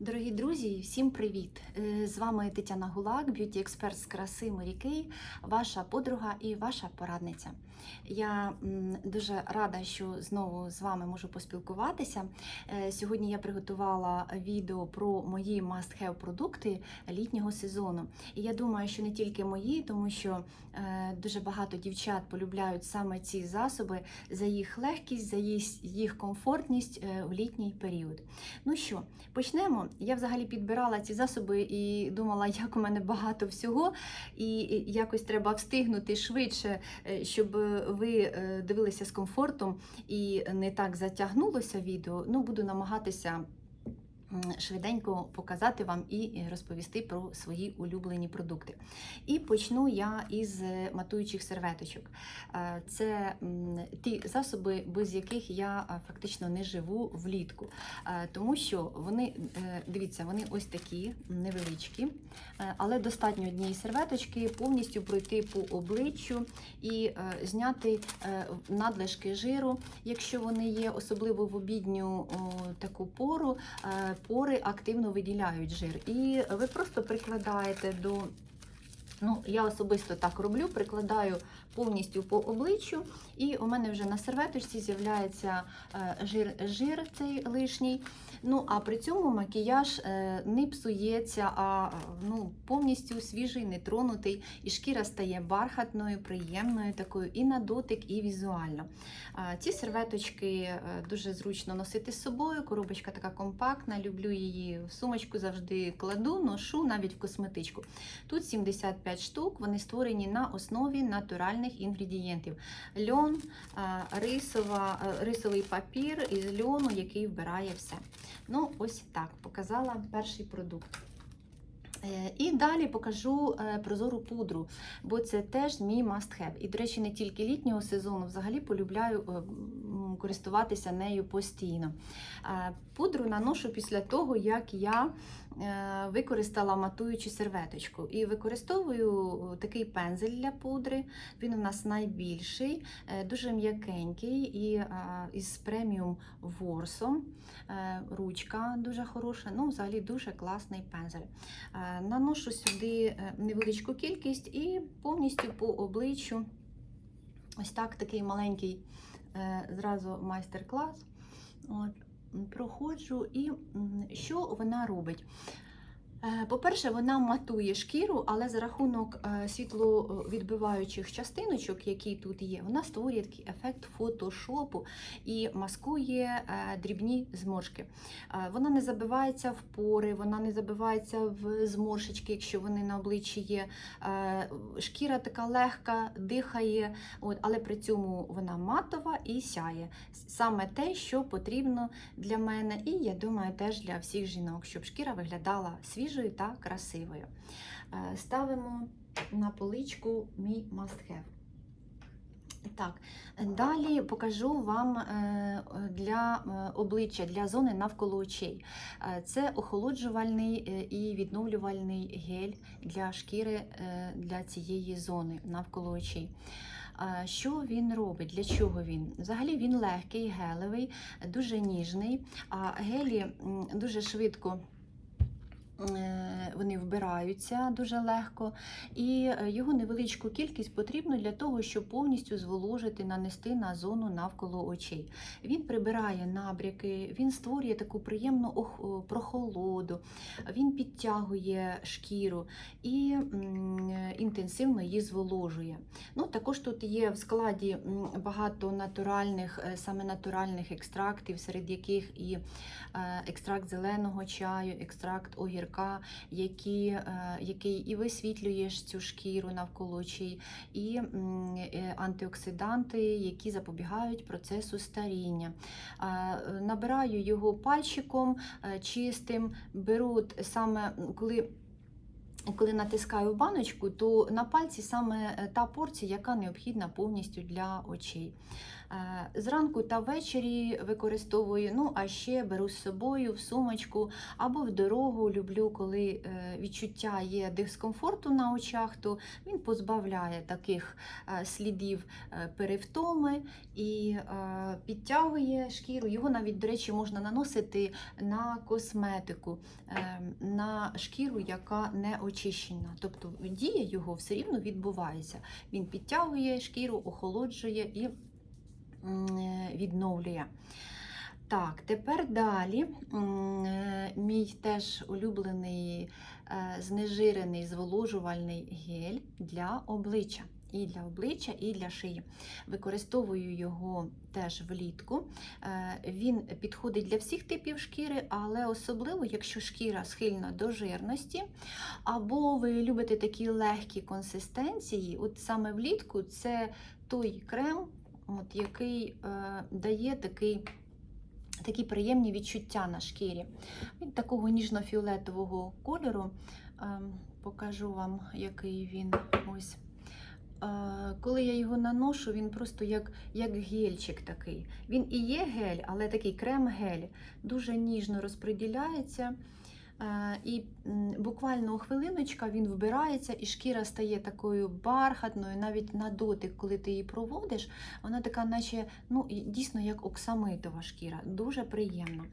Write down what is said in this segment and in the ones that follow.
Дорогі друзі, всім привіт! Е, З вами Тетяна Гулак, б'юті експерт з краси Морякий, ваша подруга і ваша порадниця. Я дуже рада, що знову з вами можу поспілкуватися. Е, Сьогодні я приготувала відео про мої must-have продукти літнього сезону. І я думаю, що не тільки мої, тому що е, дуже багато дівчат полюбляють саме ці засоби за їх легкість, за їх, комфортність е, в літній період. Ну що, почнемо. Я взагалі підбирала ці засоби і думала, як у мене багато всього, і якось треба встигнути швидше, щоб ви е, дивилися з комфортом і не так затягнулося відео. Ну, буду намагатися. Швиденько показати вам і розповісти про свої улюблені продукти. І почну я із е, матуючих серветочок. Е, Це ті засоби, без яких я е, фактично не живу влітку. Тому що вони, дивіться, вони ось такі невеличкі, але достатньо однієї серветочки повністю пройти по обличчю і зняти надлишки жиру, якщо вони є, особливо в обідню таку пору, пори активно виділяють жир. І ви просто прикладаєте до. Ну, я особисто так роблю, прикладаю повністю по обличчю, і у мене вже на серветочці з'являється е, жир, жир цей лишній. Ну, а при цьому макіяж е, не псується, а ну, повністю свіжий, нетронутий, і шкіра стає бархатною, приємною такою і на дотик, і візуально. Ці серветочки е, дуже зручно носити з собою. Коробочка така компактна, люблю її в сумочку завжди кладу, ношу навіть в косметичку. Тут 75 штук, вони створені на основі натуральних інгредієнтів. Льон, рисова, е, рисовий папір із льону, який вбирає все. Ну, ось так, показала перший продукт. Е, І далі покажу е, прозору пудру, бо це теж мій must-have. І, до речі, не тільки літнього сезону, взагалі полюбляю е, користуватися нею постійно. Пудру наношу після того, як я використала матуючу серветочку. І використовую такий пензель для пудри. Він у нас найбільший, е, дуже м'якенький і е, із преміум ворсом. Е, Ручка дуже хороша, ну, взагалі дуже класний пензель. Е, Наношу сюди е, невеличку кількість і повністю по обличчю. Ось так такий маленький е, зразу майстер-клас. От, проходжу, і що вона робить? Е, По-перше, вона матує шкіру, але за рахунок е, світловідбиваючих частиночок, які тут є, вона створює такий ефект фотошопу і маскує е, дрібні зморшки. Вона не забивається в пори, вона не забивається в зморшечки, якщо вони на обличчі є. Шкіра така легка, дихає, але при цьому вона матова і сяє. Саме те, що потрібно для мене, і я думаю, теж для всіх жінок, щоб шкіра виглядала свіжою та красивою. Е, Ставимо на поличку мій must-have. Так, далі покажу вам е, для е, обличчя, для зони навколо очей. Це охолоджувальний і відновлювальний гель для шкіри для цієї зони навколо очей. Що він робить? Для чого він? Взагалі він легкий, гелевий, дуже ніжний, а гелі дуже швидко. Е, Вони вбираються дуже легко, і е, його невеличку кількість потрібно для того, щоб повністю зволожити, нанести на зону навколо очей. Він прибирає набряки, він створює таку приємну прохолоду, він підтягує шкіру і е, інтенсивно її зволожує. Ну, також тут є в складі багато натуральних, саме натуральних екстрактів, серед яких і екстракт зеленого чаю, екстракт огірка, які, е, який і висвітлює ж цю шкіру навколо очей, і е, антиоксиданти, які запобігають процесу старіння. Е, Набираю його пальчиком чистим, беру саме коли. Коли натискаю баночку, то на пальці саме та порція, яка необхідна повністю для очей. Е, Зранку та ввечері використовую, ну а ще беру з собою в сумочку або в дорогу. Люблю, коли е, відчуття є дискомфорту на очах, то він позбавляє таких е, слідів перевтоми і підтягує шкіру. Його навіть, до речі, можна наносити на косметику, на шкіру, яка не очищена. Тобто дія його все рівно відбувається. Він підтягує шкіру, охолоджує і відновлює. Так, тепер далі е, мій теж улюблений е, знежирений зволожувальний гель для обличчя. І для обличчя, і для шиї. Використовую його теж влітку. Е, Він підходить для всіх типів шкіри, але особливо, якщо шкіра схильна до жирності, або ви любите такі легкі консистенції, от саме влітку це той крем, от, який е, дає такий. Такі приємні відчуття на шкірі. Він такого ніжно-фіолетового кольору. Ем, Покажу вам, який він ось. Е, Коли я його наношу, він просто як, як гельчик такий. Він і є гель, але такий крем-гель. Дуже ніжно розподіляється. Е, І буквально хвилиночка він вбирається, і шкіра стає такою бархатною, навіть на дотик, коли ти її проводиш, вона така, наче ну, дійсно як оксамитова шкіра, дуже приємно.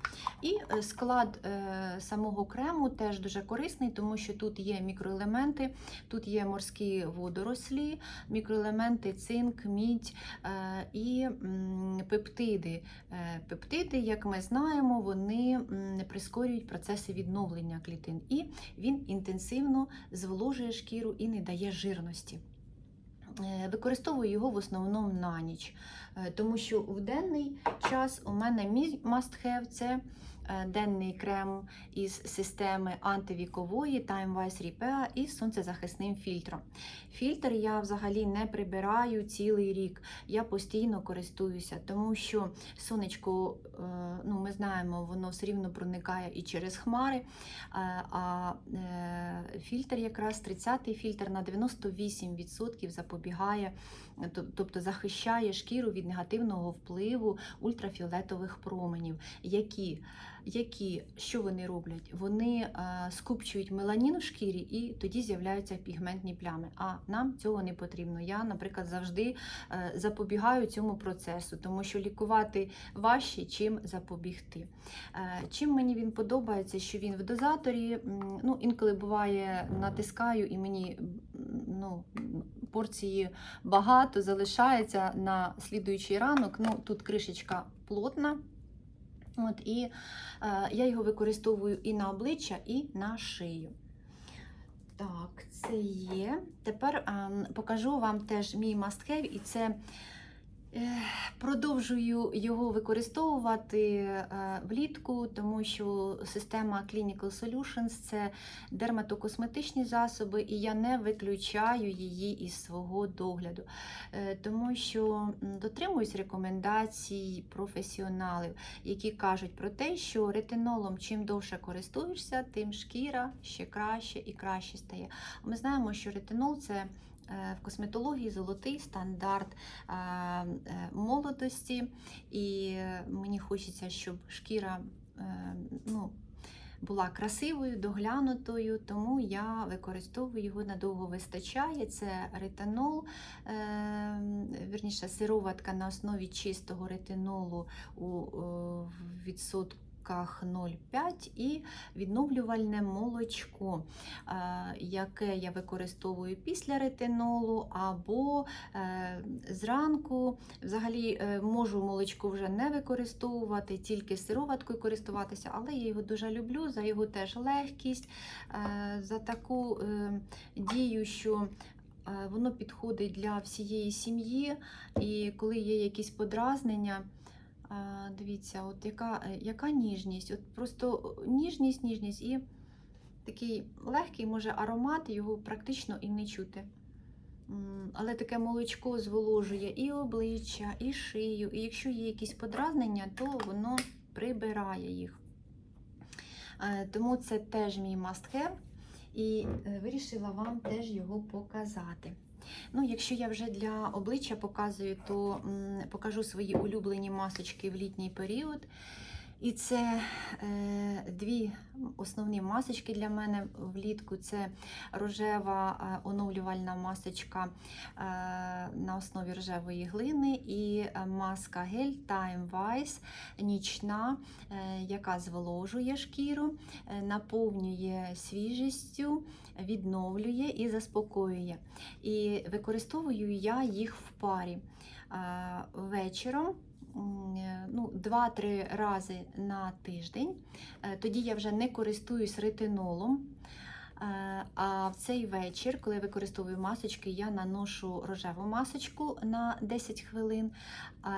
І е, склад е, самого крему теж дуже корисний, тому що тут є мікроелементи, тут є морські водорослі, мікроелементи, цинк, мідь е, і пептиди. Пептиди, як ми знаємо, вони прискорюють процеси відновлення клітин, і він інтенсивно зволожує шкіру і не дає жирності. Е, Використовую його в основному на ніч, е, тому що в денний час у мене мій must-have – це е, денний крем із системи антивікової Time Wise Repair із сонцезахисним фільтром. Фільтр я взагалі не прибираю цілий рік. Я постійно користуюся, тому що сонечко, е, ну ми знаємо, воно все рівно проникає і через хмари. е, А е, фільтр, якраз 30-й фільтр на 98% запобігає, е, тобто захищає шкіру від негативного впливу ультрафіолетових променів, які які що вони роблять? Вони е, скупчують меланін в шкірі і тоді з'являються пігментні плями. А нам цього не потрібно. Я, наприклад, завжди е, запобігаю цьому процесу, тому що лікувати важче, чим запобігти. Е, чим мені він подобається, що він в дозаторі, ну, інколи буває, натискаю і мені ну, порції багато залишається на слідуючий ранок. Ну, тут кришечка плотна. От, і е, я його використовую і на обличчя, і на шию. Так, це є. Тепер е, покажу вам теж мій must-have, і це продовжую його використовувати е, влітку, тому що система Clinical Solutions це дерматокосметичні засоби, і я не виключаю її із свого догляду, Е, тому що дотримуюсь рекомендацій професіоналів, які кажуть про те, що ретинолом чим довше користуєшся, тим шкіра ще краще і краще стає. Ми знаємо, що ретинол це в косметології золотий стандарт е, е, молодості, і е, мені хочеться, щоб шкіра е, ну, була красивою, доглянутою, тому я використовую його надовго вистачає. Це ретинол, е, вірніше сироватка на основі чистого ретинолу у е, відсотках 0,5 і відновлювальне молочко, е, яке я використовую після ретинолу або е, зранку. Взагалі е, можу молочко вже не використовувати, тільки сироваткою користуватися, але я його дуже люблю за його теж легкість, за таку дію, що воно підходить для всієї сім'ї, і коли є якісь подразнення. Дивіться, от яка, е, яка ніжність, от просто ніжність, ніжність і такий легкий, може, аромат, його практично і не чути. Але таке молочко зволожує і обличчя, і шию, і якщо є якісь подразнення, то воно прибирає їх. Е, Тому це теж мій have, і е, вирішила вам теж його показати. Ну, якщо я вже для обличчя показую, то м, покажу свої улюблені масочки в літній період. І це е, дві основні масочки для мене влітку. Це рожева е, оновлювальна масочка е, на основі рожевої глини і е, маска гель Time Wise нічна, е, яка зволожує шкіру, е, наповнює свіжістю, відновлює і заспокоює. І використовую я їх в парі е, вечором. Е, Ну, 2-3 рази на тиждень. Е, Тоді я вже не користуюсь ретинолом. Е, А в цей вечір, коли я використовую масочки, я наношу рожеву масочку на 10 хвилин,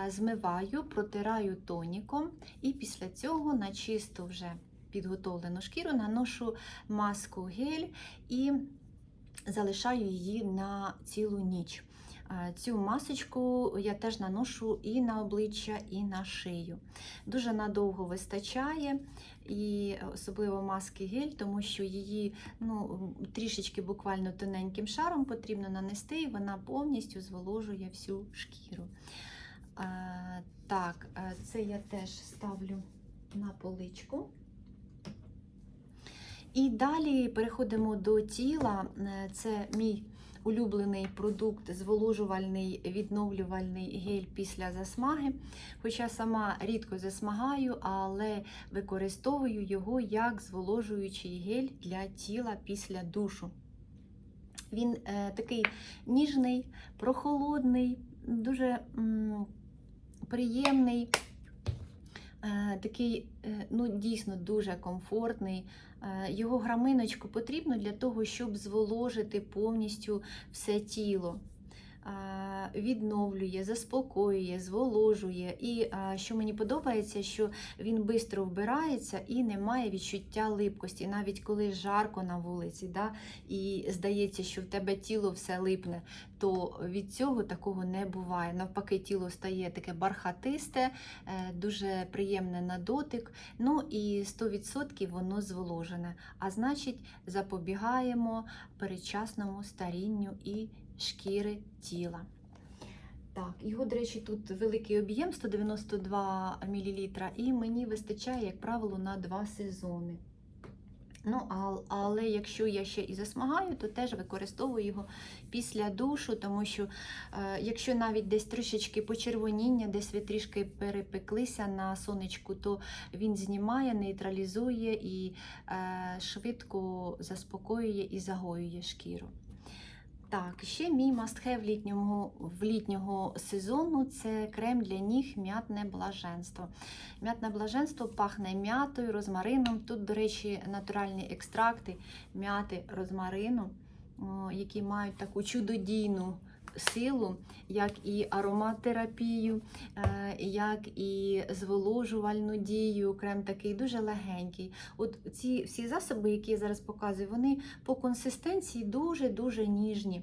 змиваю, протираю тоніком, і після цього на чисту вже підготовлену шкіру наношу маску гель і залишаю її на цілу ніч. Цю масочку я теж наношу і на обличчя, і на шию. Дуже надовго вистачає, і особливо маски гель, тому що її ну, трішечки буквально тоненьким шаром потрібно нанести, і вона повністю зволожує всю шкіру. Так, це я теж ставлю на поличку. І далі переходимо до тіла. Е, Це мій улюблений продукт, зволожувальний відновлювальний гель після засмаги. Хоча сама рідко засмагаю, але використовую його як зволожуючий гель для тіла після душу. Він е, такий ніжний, прохолодний, дуже м, приємний, е, такий, е, ну, дійсно дуже комфортний. Е, Його граминочку потрібно для того, щоб зволожити повністю все тіло. Відновлює, заспокоює, зволожує. І що мені подобається, що він швидко вбирається і не має відчуття липкості, навіть коли жарко на вулиці, да, і здається, що в тебе тіло все липне, то від цього такого не буває. Навпаки, тіло стає таке бархатисте, е, дуже приємне на дотик. Ну і 100% воно зволожене. А значить, запобігаємо передчасному старінню і шкіри тіла. Так, його, до речі, тут великий об'єм 192 мл, і мені вистачає, як правило, на два сезони. Ну, але якщо я ще і засмагаю, то теж використовую його після душу, тому що е, якщо навіть десь трішечки почервоніння, десь ви трішки перепеклися на сонечку, то він знімає, нейтралізує і е, швидко заспокоює і загоює шкіру. Так, ще мій must-have літнього, літнього сезону це крем для ніг м'ятне блаженство. М'ятне блаженство пахне м'ятою, розмарином. Тут, до речі, натуральні екстракти м'яти розмарину, які мають таку чудодійну силу, як і ароматерапію, е, як і зволожувальну дію. Крем такий дуже легенький. От ці всі засоби, які я зараз показую, вони по консистенції дуже-дуже ніжні,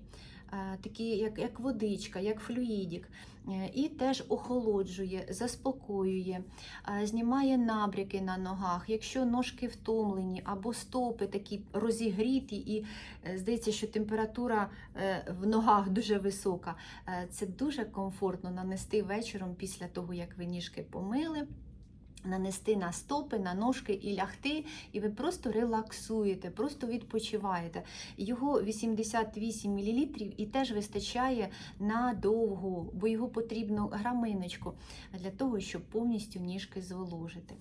такі як, як водичка, як флюїдік. Е, І теж охолоджує, заспокоює, е, знімає набряки на ногах. Якщо ножки втомлені або стопи такі розігріті, і е, здається, що температура е, в ногах дуже висока, е, це дуже комфортно нанести вечором після того, як ви ніжки помили нанести на стопи, на ножки і лягти, і ви просто релаксуєте, просто відпочиваєте. Його 88 мл і теж вистачає надовго, бо його потрібно граминочку для того, щоб повністю ніжки зволожити.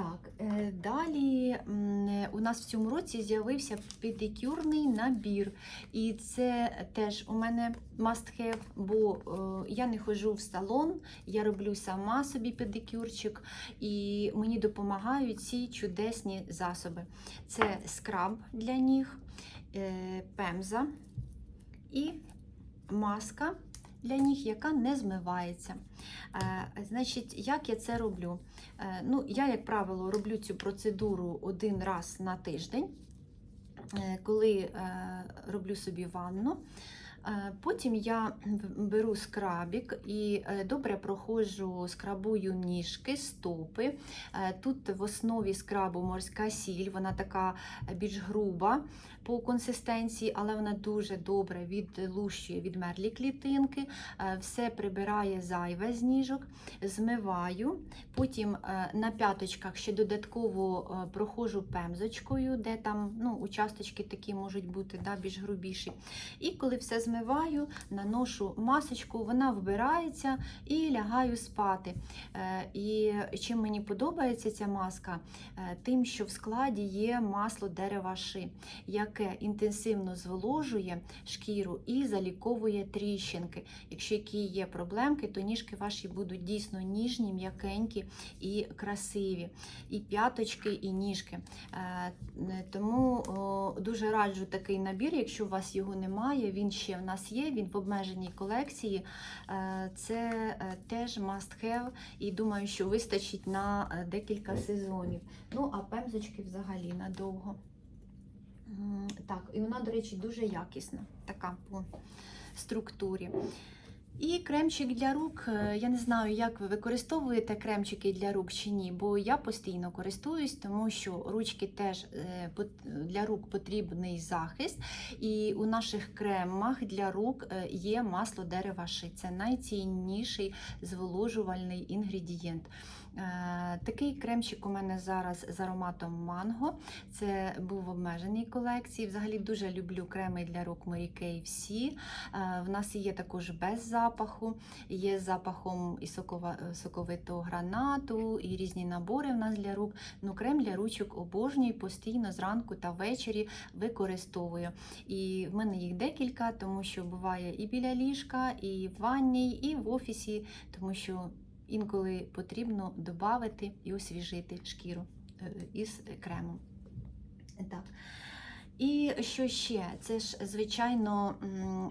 Так, е, далі у нас в цьому році з'явився педикюрний набір. І це теж у мене must have, бо е, я не ходжу в салон, я роблю сама собі педикюрчик, і мені допомагають ці чудесні засоби. Це скраб для ніг, е, пемза і маска для ніг, яка не змивається. Е, Значить, як я це роблю? Е, Ну, я, як правило, роблю цю процедуру один раз на тиждень, Е, коли роблю собі ванну. Е, Потім я беру скрабік і е, добре проходжу, скрабую ніжки, стопи. Е, Тут в основі скрабу морська сіль, вона така більш груба по консистенції, але вона дуже добре відлущує відмерлі клітинки, все прибирає зайве з ніжок, змиваю. Потім на п'яточках ще додатково проходжу пемзочкою, де там ну, участочки такі можуть бути да, більш грубіші. І коли все змиваю, наношу масочку, вона вбирається і лягаю спати. Е, І чим мені подобається ця маска, Е, тим, що в складі є масло дерева ши, яке інтенсивно зволожує шкіру і заліковує тріщинки. Якщо які є проблемки, то ніжки ваші будуть дійсно ніжні, м'якенькі і красиві. І п'яточки, і ніжки. Е, Тому дуже раджу такий набір, якщо у вас його немає, він ще в нас є, він в обмеженій колекції. Е, Це е, теж must have, і думаю, що вистачить на е, декілька сезонів. Ну, а пемзочки взагалі надовго. Так, і вона, до речі, дуже якісна, така по структурі. І кремчик для рук. е, Я не знаю, як ви використовуєте кремчики для рук чи ні, бо я постійно користуюсь, тому що ручки теж е, для рук потрібний захист. І у наших кремах для рук е, є масло дерева ши. Це найцінніший зволожувальний інгредієнт. Е, Такий кремчик у мене зараз з ароматом манго. Це був в обмеженій колекції. Взагалі дуже люблю креми для рук Mary Kay всі. Е, В нас є також без запаху, є з запахом і е, соковитого гранату, і різні набори в нас для рук. Ну, крем для ручок обожнюю постійно зранку та ввечері використовую. І в мене їх декілька, тому що буває і біля ліжка, і в ванній, і в офісі, тому що інколи потрібно додати і освіжити шкіру е, із кремом. Так. І що ще? Це ж, звичайно,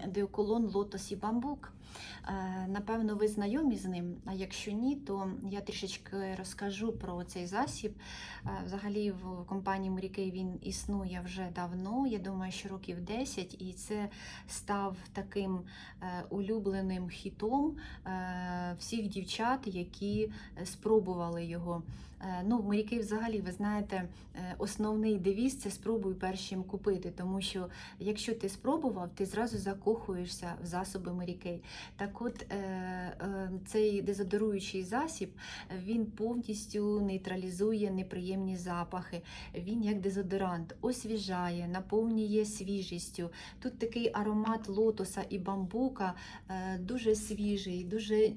деоколон лотос і бамбук. Е, Напевно, ви знайомі з ним. А якщо ні, то я трішечки розкажу про цей засіб. Е, Взагалі, в компанії Kay він існує вже давно. Я думаю, що років 10, і це став таким е, улюбленим хітом всіх дівчат, які спробували його. Е, Ну, Mary взагалі, ви знаєте, е, основний девіз це спробуй першим купити, тому що якщо ти спробував, ти зразу закохуєшся в засоби Mary Так от е, цей дезодоруючий засіб він повністю нейтралізує неприємні запахи. Він як дезодорант освіжає, наповнює свіжістю. Тут такий аромат лотоса і бамбука дуже свіжий, дуже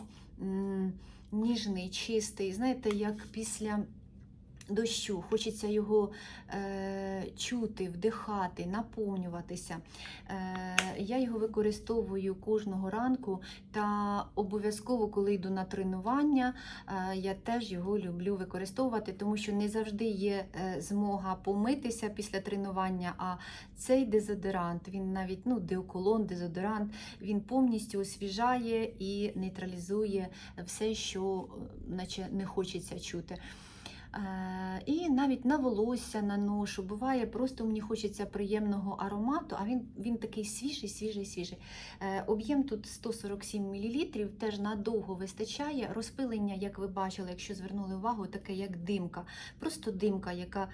ніжний, чистий. Знаєте, як після. Дощу, хочеться його е, чути, вдихати, наповнюватися. Е, я його використовую кожного ранку та обов'язково, коли йду на тренування, е, я теж його люблю використовувати, тому що не завжди є е, змога помитися після тренування. А цей дезодорант, він навіть ну, деоколон, дезодорант, він повністю освіжає і нейтралізує все, що е, наче не хочеться чути. Е, І навіть на волосся наношу. Буває, просто мені хочеться приємного аромату, а він, він такий свіжий, свіжий, свіжий. Е, Об'єм тут 147 мл, теж надовго вистачає. Розпилення, як ви бачили, якщо звернули увагу, таке як димка. Просто димка, яка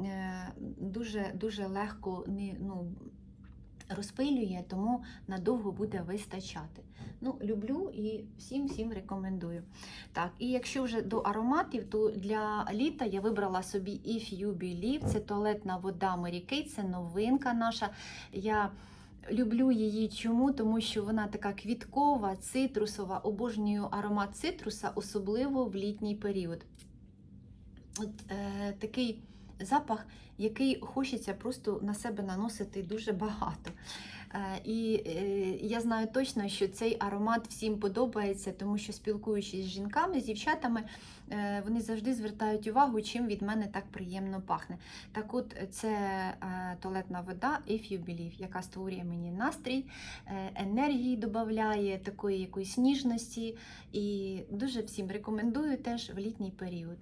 е, дуже, дуже легко не, ну, розпилює, тому надовго буде вистачати. Ну, люблю і всім всім рекомендую. Так, і якщо вже до ароматів, то для літа я вибрала собі If You Believe, це туалетна вода Kay, це новинка наша. Я люблю її чому? Тому що вона така квіткова, цитрусова, обожнюю аромат цитруса, особливо в літній період. От е, такий запах, який хочеться просто на себе наносити дуже багато. Е, І е, я знаю точно, що цей аромат всім подобається, тому що спілкуючись з жінками, з дівчатами, е, вони завжди звертають увагу, чим від мене так приємно пахне. Так от, це туалетна вода If You Believe, яка створює мені настрій, енергії додає, такої якоїсь ніжності. І дуже всім рекомендую теж в літній період.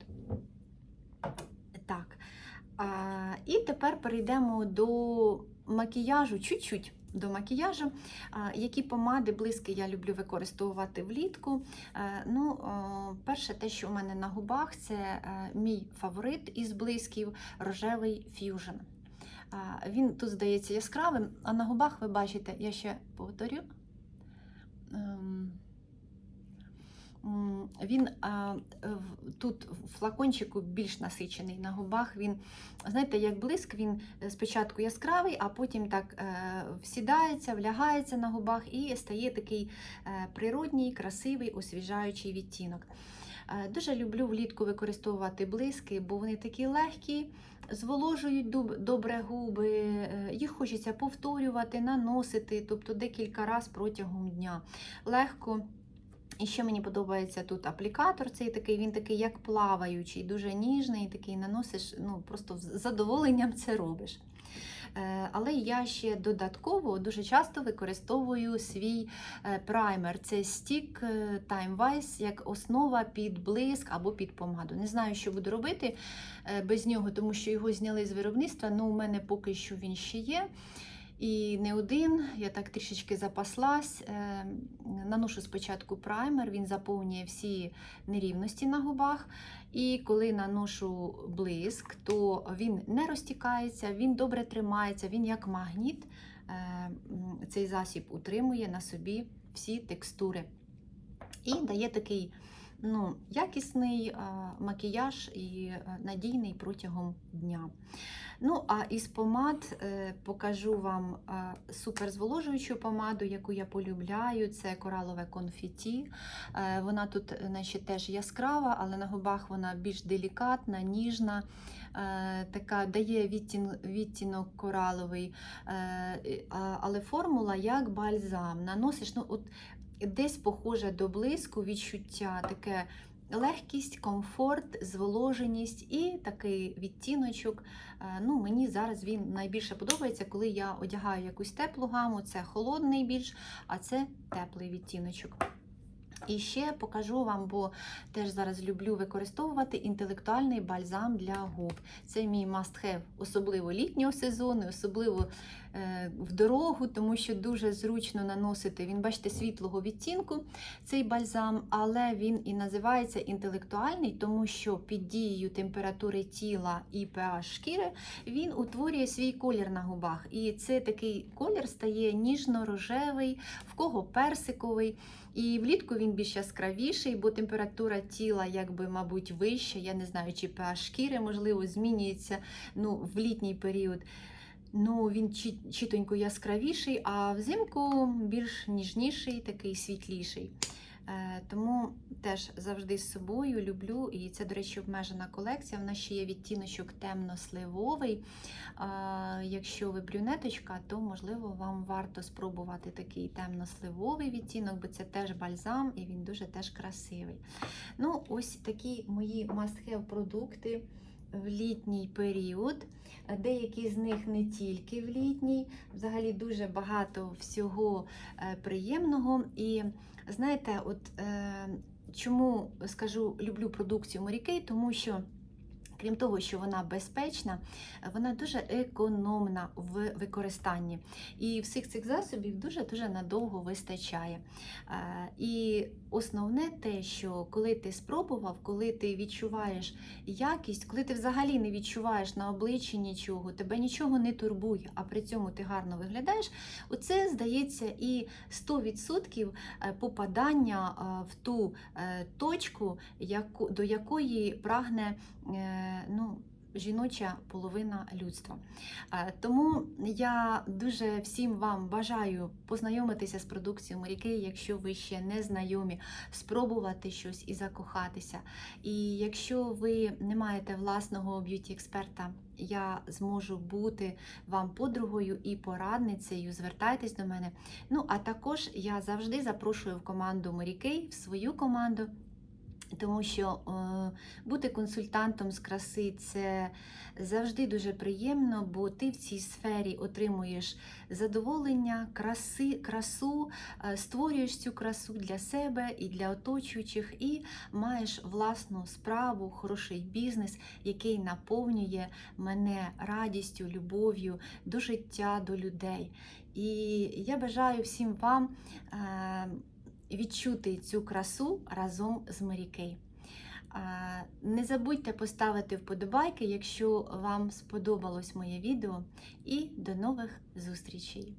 І тепер перейдемо до макіяжу чуть-чуть. до макіяжу. Які помади, блиски я люблю використовувати влітку. Е, Ну, перше, те, що у мене на губах, це е, мій фаворит із блисків рожевий ф'южн. Він тут здається яскравим, а на губах ви бачите, я ще повторю. Він тут в флакончику більш насичений на губах. Він, знаєте, як блиск, він е, спочатку яскравий, а потім так е, всідається, влягається на губах і стає такий е, природній, красивий, освіжаючий відтінок. Дуже люблю влітку використовувати блиски, бо вони такі легкі, зволожують добре губи, їх хочеться повторювати, наносити, тобто декілька разів протягом дня. Легко. І ще мені подобається тут аплікатор, цей такий, він такий як плаваючий, дуже ніжний, такий наносиш, ну просто з задоволенням це робиш. Е, Але я ще додатково дуже часто використовую свій е, праймер. Це стік е, Time Wise як основа під блиск або під помаду. Не знаю, що буду робити без нього, тому що його зняли з виробництва, але у мене поки що він ще є. І не один, я так трішечки запаслась. Е, Наношу спочатку праймер, він заповнює всі нерівності на губах. І коли наношу блиск, то він не розтікається, він добре тримається, він як магніт. е, Цей засіб утримує на собі всі текстури. І дає такий ну, якісний е, макіяж і е, надійний протягом дня. Ну, а із помад е, покажу вам суперзволожуючу помаду, яку я полюбляю. Це коралове конфеті. Вона тут наче, теж яскрава, але на губах вона більш делікатна, ніжна, така дає відтін, відтінок кораловий, але формула як бальзам. Наносиш, ну, от, десь похоже до блиску відчуття, таке легкість, комфорт, зволоженість і такий відтіночок. Е, Ну, мені зараз він найбільше подобається, коли я одягаю якусь теплу гаму. Це холодний більш, а це теплий відтіночок. І ще покажу вам, бо теж зараз люблю використовувати інтелектуальний бальзам для губ. Це мій must-have, особливо літнього сезону, особливо е, в дорогу, тому що дуже зручно наносити. Він, бачите, світлого відтінку цей бальзам, але він і називається інтелектуальний, тому що під дією температури тіла і pH шкіри він утворює свій колір на губах. І це такий колір стає ніжно-рожевий, в кого персиковий. І влітку він більш яскравіший, бо температура тіла, якби, мабуть, вища. Я не знаю, чи pH шкіри, можливо, змінюється ну, в літній період. Ну, він чі- чітонько яскравіший, а взимку більш ніжніший, такий світліший. Е, Тому теж завжди з собою люблю, і це, до речі, обмежена колекція. В нас ще є відтіночок темно-сливовий. Якщо ви брюнеточка, то можливо вам варто спробувати такий темно-сливовий відтінок, бо це теж бальзам і він дуже теж красивий. Ну, ось такі мої must-have продукти в літній період. Деякі з них не тільки в літній, взагалі дуже багато всього е, приємного. І знаєте, от е, чому скажу, люблю продукцію Морікей, тому що. Крім того, що вона безпечна, вона дуже економна в використанні. І всіх цих засобів дуже-дуже надовго вистачає. Е, І основне те, що коли ти спробував, коли ти відчуваєш якість, коли ти взагалі не відчуваєш на обличчі нічого, тебе нічого не турбує, а при цьому ти гарно виглядаєш, оце здається і 100% попадання е, в ту е, точку, до якої прагне е, ну, жіноча половина людства. Е, Тому я дуже всім вам бажаю познайомитися з продукцією Марікей, якщо ви ще не знайомі, спробувати щось і закохатися. І якщо ви не маєте власного б'юті-експерта, я зможу бути вам подругою і порадницею. Звертайтесь до мене. Ну, а також я завжди запрошую в команду Марікей, в свою команду. Тому що е, бути консультантом з краси це завжди дуже приємно, бо ти в цій сфері отримуєш задоволення, краси, красу, е, створюєш цю красу для себе і для оточуючих, і маєш власну справу, хороший бізнес, який наповнює мене радістю, любов'ю до життя, до людей. І я бажаю всім вам. Відчути цю красу разом з Марікей. Не забудьте поставити вподобайки, якщо вам сподобалось моє відео, і до нових зустрічей!